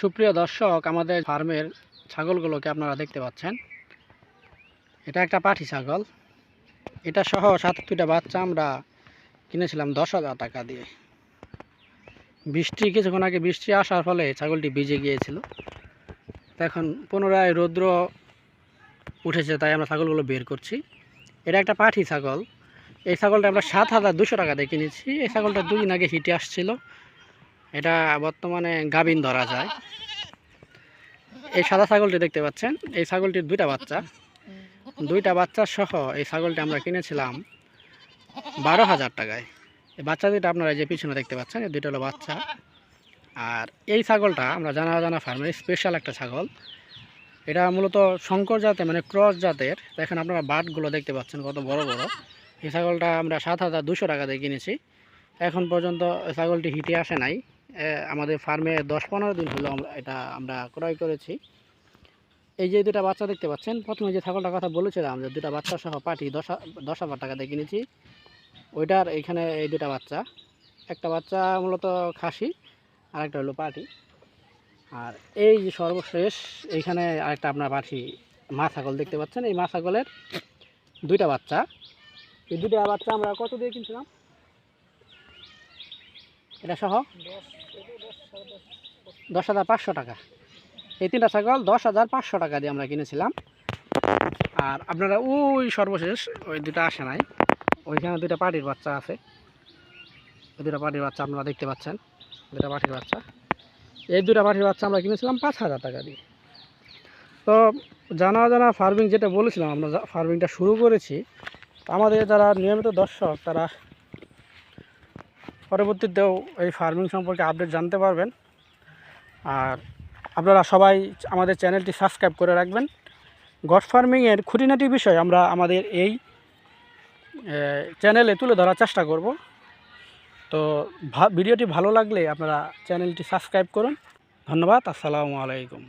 সুপ্রিয় দর্শক, আমাদের ফার্মের ছাগলগুলোকে আপনারা দেখতে পাচ্ছেন। এটা একটা পাঠি ছাগল। এটা সহ সাতাত্তরটা বাচ্চা আমরা কিনেছিলাম দশ হাজার টাকা দিয়ে। বৃষ্টি, কিছুক্ষণ আগে বৃষ্টি আসার ফলে ছাগলটি ভিজে গিয়েছিল। এখন পুনরায় রৌদ্র উঠেছে, তাই আমরা ছাগলগুলো বের করছি। এটা একটা পাঠি ছাগল। এই ছাগলটা আমরা সাত হাজার দুশো টাকা দিয়ে কিনেছি। এই ছাগলটা দুদিন আগে হিটে আসছিল। এটা বর্তমানে গাবিন ধরা যায়। এই সাদা ছাগলটি দেখতে পাচ্ছেন, এই ছাগলটির দুইটা বাচ্চা। দুইটা বাচ্চা সহ এই ছাগলটি আমরা কিনেছিলাম বারো হাজার টাকায়। এই বাচ্চা দুইটা আপনারা যে পিছনে দেখতে পাচ্ছেন, এই দুইটা হলো বাচ্চা। আর এই ছাগলটা আমরা জানা জানা ফার্মের স্পেশাল একটা ছাগল। এটা মূলত শঙ্কর জাতের মানে ক্রস জাতের। দেখেন আপনারা বাটগুলো দেখতে পাচ্ছেন কত বড় বড়। এই ছাগলটা আমরা সাত হাজার দুশো টাকা দিয়ে কিনেছি। এখন পর্যন্ত ছাগলটি হিটে আসে নাই। আমাদের ফার্মে দশ পনেরো দিন হলো এটা আমরা ক্রয় করেছি। এই যে দুটা বাচ্চা দেখতে পাচ্ছেন, প্রথমে যে ছাগলটার কথা বলেছিলাম যে দুটা বাচ্চা সহ পাটি দশ দশ হাজার টাকা দিয়ে কিনেছি। ওইটার এইখানে এই দুটা বাচ্চা, একটা বাচ্চা মূলত খাসি আর একটা হলো পাটি। আর এই যে সর্বশেষ, এইখানে আরেকটা আপনার পাঠি মা ছাগল দেখতে পাচ্ছেন। এই মা ছাগলের দুইটা বাচ্চা। এই দুটা বাচ্চা আমরা কত দিয়ে কিনছিলাম? এটা সহ? দশ হাজার পাঁচশো টাকা। এই তিনটা ছাগল দশ হাজার পাঁচশো টাকা দিয়ে আমরা কিনেছিলাম। আর আপনারা ওই সর্বশেষ ওই দুটা আসে নাই। ওইখানে দুইটা পাটির বাচ্চা আছে। ওই দুটা পাটির বাচ্চা আপনারা দেখতে পাচ্ছেন। দুটা পাটির বাচ্চা। এই দুটা পাটির বাচ্চা আমরা কিনেছিলাম পাঁচ হাজার টাকা দিয়ে। তো জানা জানা ফার্মিং যেটা বলেছিলাম, আমরা ফার্মিংটা শুরু করেছি আমাদের যারা নিয়মিত দর্শক, তারা পরবর্তীতেও এই ফার্মিং সম্পর্কে আপডেট জানতে পারবেন। আর আপনারা সবাই আমাদের চ্যানেলটি সাবস্ক্রাইব করে রাখবেন। গড ফার্মিংয়ের খুঁটিনাটি বিষয় আমরা আমাদের এই চ্যানেলে তুলে ধরার চেষ্টা করব। তো ভিডিওটি ভালো লাগলে আপনারা চ্যানেলটি সাবস্ক্রাইব করুন। ধন্যবাদ, আসসালামু আলাইকুম।